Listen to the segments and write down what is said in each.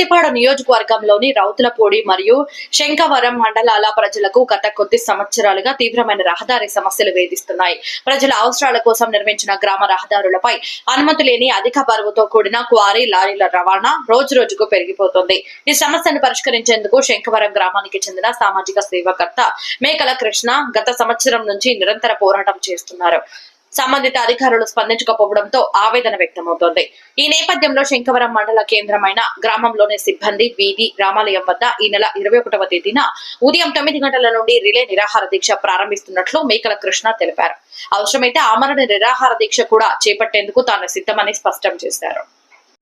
ప్రతిపాడు నియోజకవర్గంలోని రౌతులపూడి మరియు శంకవరం మండలాల ప్రజలకు గత కొద్ది సంవత్సరాలుగా తీవ్రమైన రహదారి సమస్యలు వేధిస్తున్నాయి. ప్రజల అవసరాల కోసం నిర్మించిన గ్రామ రహదారులపై అనుమతి లేని అధిక బరువుతో కూడిన క్వారీ లారీల రవాణా రోజు రోజుకు పెరిగిపోతుంది. ఈ సమస్యను పరిష్కరించేందుకు శంకవరం గ్రామానికి చెందిన సామాజిక సేవకర్త మేకల కృష్ణ గత సంవత్సరం నుంచి నిరంతర పోరాటం చేస్తున్నారు. సంబంధిత అధికారులు స్పందించకపోవడంతో ఆవేదన వ్యక్తమవుతోంది. ఈ నేపథ్యంలో శంకవరం మండల కేంద్రమైన గ్రామంలోని సిబ్బంది వీధి రామాలయం వద్ద ఈ నెల ఇరవై ఒకటవ తేదీన ఉదయం తొమ్మిది గంటల నుండి రిలే నిరాహార దీక్ష ప్రారంభిస్తున్నట్లు మేకల కృష్ణ తెలిపారు. అవసరమైతే ఆమరణ నిరాహార దీక్ష కూడా చేపట్టేందుకు తాను సిద్ధమని స్పష్టం చేశారు.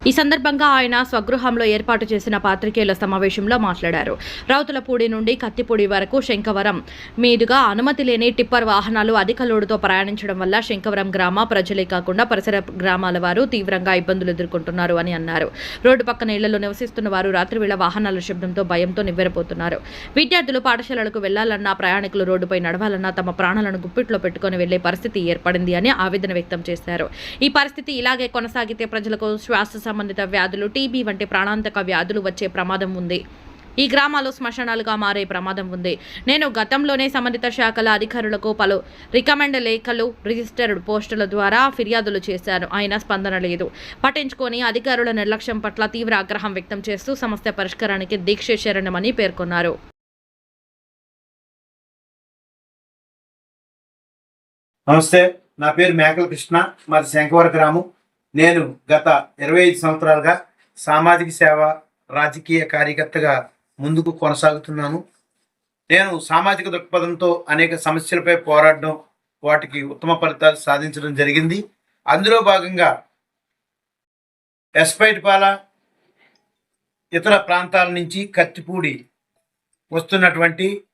ఈ సందర్భంగా ఆయన స్వగృహంలో ఏర్పాటు చేసిన పాత్రికేయుల సమావేశంలో మాట్లాడారు. రౌతులపూడి నుండి కత్తిపూడి వరకు శంకవరం మీదుగా అనుమతి లేని టిప్పర్ వాహనాలు అధిక లోడుతో ప్రయాణించడం వల్ల శంకవరం గ్రామ ప్రజలే కాకుండా పరిసర గ్రామాల వారు తీవ్రంగా ఇబ్బందులు ఎదుర్కొంటున్నారు అని అన్నారు. రోడ్డు పక్కన ఇళ్ళలో నివసిస్తున్న వారు రాత్రివేళ వాహనాల శబ్దంతో భయంతో నివ్వెరపోతున్నారు. విద్యార్థులు పాఠశాలలకు వెళ్ళాలన్నా ప్రయాణికులు రోడ్డుపై నడవాలన్నా తమ ప్రాణాలను గుప్పిట్లో పెట్టుకుని వెళ్ళే పరిస్థితి ఏర్పడింది అని ఆవేదన వ్యక్తం చేశారు. ఈ పరిస్థితి ఇలాగే కొనసాగితే ప్రజలకు శ్వాస సంబంధిత వ్యాధులు టీబీ వంటి ప్రాణాంతక వ్యాధులు వచ్చే ప్రమాదం ఉంది. ఈ గ్రామాలు శ్మశానాలుగా మారే ప్రమాదం ఉంది. నేను గతంలోనే సంబంధిత శాఖల అధికారులకు పలు రికమెండ్ లేఖలు రిజిస్టర్డ్ పోస్టుల ద్వారా ఫిర్యాదులు చేశాను. అయినా స్పందన లేదు. పట్టించుకొని అధికారుల నిర్లక్ష్యం పట్ల తీవ్ర ఆగ్రహం వ్యక్తం చేస్తూ సమస్య పరిష్కారానికి దీక్ష శరణమని పేర్కొన్నారు. నమస్తే. నా పేరు మేకల కృష్ణ. మాది శంకవర గ్రామం. నేను గత ఇరవై ఐదు సంవత్సరాలుగా సామాజిక సేవ రాజకీయ కార్యకర్తగా ముందుకు కొనసాగుతున్నాను. నేను సామాజిక దృక్పథంతో అనేక సమస్యలపై పోరాడడం వాటికి ఉత్తమ ఫలితాలు సాధించడం జరిగింది. అందులో భాగంగా ఎస్పైట్పాల ఇతర ప్రాంతాల నుంచి కత్తిపూడి వస్తున్నటువంటి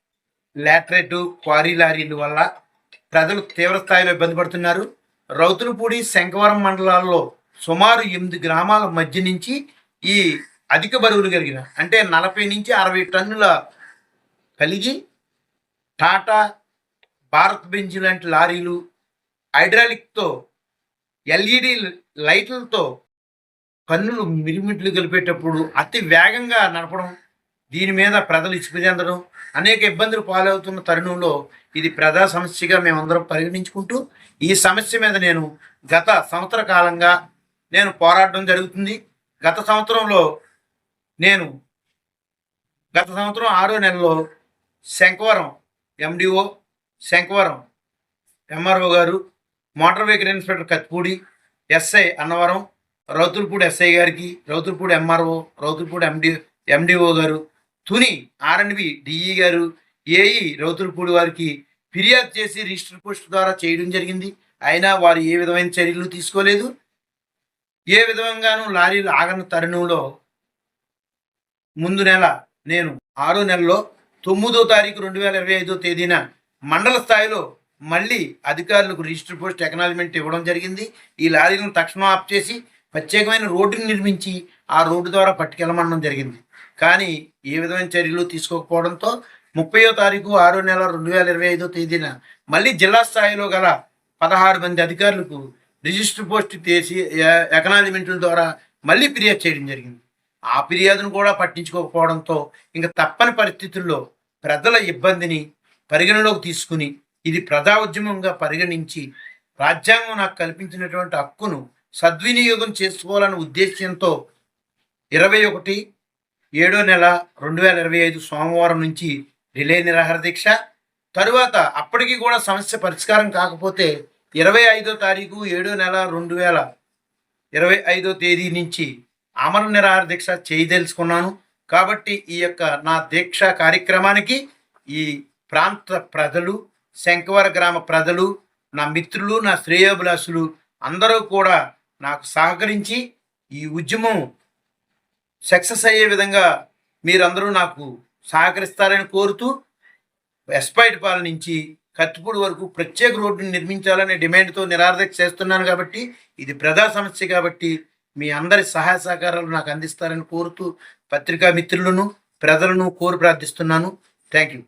లాటరేటు క్వారీ లారీల వల్ల ప్రజలు తీవ్ర స్థాయిలో ఇబ్బంది పడుతున్నారు. రౌతులపూడి శంకవరం మండలాల్లో సుమారు ఎనిమిది గ్రామాల మధ్య నుంచి ఈ అధిక బరువులు కలిగిన అంటే నలభై నుంచి అరవై టన్నుల కలిగి టాటా భారత్ బెంజ్ లాంటి లారీలు హైడ్రాలిక్తో ఎల్ఈడి లైట్లతో కన్నులు మిరిమిట్లు కలిపేటప్పుడు అతి వేగంగా నడపడం దీని మీద ప్రజలు ఇసుక చెందడం అనేక ఇబ్బందులు పాలవుతున్న తరుణంలో ఇది ప్రజా సమస్యగా మేమందరం పరిగణించుకుంటూ ఈ సమస్య మీద నేను గత సంవత్సర కాలంగా నేను పోరాడడం జరుగుతుంది. గత సంవత్సరంలో నేను గత సంవత్సరం ఆరో నెలలో శంకవరం ఎండిఓ శంకవరం ఎంఆర్ఓ గారు motor vehicle inspector Kathipudi SI Annavaram Rowthulapudi SI గారికి Rowthulapudi MRO Rowthulapudi MD MDO గారు తుని ఆర్ఎన్బి డిఈ గారు ఏఈ రౌతులపూడి వారికి ఫిర్యాదు చేసి రిజిస్టర్ పోస్ట్ ద్వారా చేయడం జరిగింది. అయినా వారు ఏ విధమైన చర్యలు తీసుకోలేదు. ఏ విధంగానూ లారీలు ఆగని తరుణంలో ముందు నెల నేను ఆరో నెలలో తొమ్మిదో తారీఖు రెండు వేల ఇరవై ఐదో తేదీన మండల స్థాయిలో మళ్ళీ అధికారులకు రిజిస్టర్ పోస్ట్ ఎకనాలజ్మెంట్ ఇవ్వడం జరిగింది. ఈ లారీలను తక్షణం ఆఫ్ చేసి ప్రత్యేకమైన రోడ్డుని నిర్మించి ఆ రోడ్డు ద్వారా పట్టుకెళ్ళమనడం జరిగింది. కానీ ఏ విధమైన చర్యలు తీసుకోకపోవడంతో ముప్పయో తారీఖు ఆరో నెల రెండు వేల ఇరవై ఐదో తేదీన మళ్ళీ జిల్లా స్థాయిలో గల పదహారు మంది అధికారులకు రిజిస్టర్ పోస్ట్ చేసి ఎకనాలజ్మెంట్ల ద్వారా మళ్ళీ ఫిర్యాదు చేయడం జరిగింది. ఆ ఫిర్యాదును కూడా పట్టించుకోకపోవడంతో ఇంకా తప్పని పరిస్థితుల్లో ప్రజల ఇబ్బందిని పరిగణలోకి తీసుకుని ఇది ప్రజా ఉద్యమంగా పరిగణించి రాజ్యాంగం నాకు కల్పించినటువంటి హక్కును సద్వినియోగం చేసుకోవాలనే ఉద్దేశ్యంతో ఇరవై ఒకటి ఏడో నెల రెండు వేల ఇరవై ఐదు సోమవారం నుంచి రిలే నిరాహార దీక్ష. తరువాత అప్పటికి కూడా సమస్య పరిష్కారం కాకపోతే ఇరవై ఐదో తారీఖు ఏడో నెల రెండు వేల ఇరవై ఐదో తేదీ నుంచి అమర నిరాహార దీక్ష చేయదలుచుకున్నాను. కాబట్టి ఈ యొక్క నా దీక్ష కార్యక్రమానికి ఈ ప్రాంత ప్రజలు శంకవర గ్రామ ప్రజలు నా మిత్రులు నా శ్రేయోభిలాషులు అందరూ కూడా నాకు సహకరించి ఈ ఉద్యమం సక్సెస్ అయ్యే విధంగా మీరందరూ నాకు సహకరిస్తారని కోరుతూ ఎస్పైట్పాల నుంచి కత్తిపూడి వరకు ప్రత్యేక రోడ్డును నిర్మించాలనే డిమాండ్తో నిరాదీక్ష చేస్తున్నాను కాబట్టి ఇది ప్రజా సమస్య కాబట్టి మీ అందరి సహాయ సహకారాలు నాకు అందిస్తారని కోరుతూ పత్రికా మిత్రులను ప్రజలను కోరి ప్రార్థిస్తున్నాను. Thank you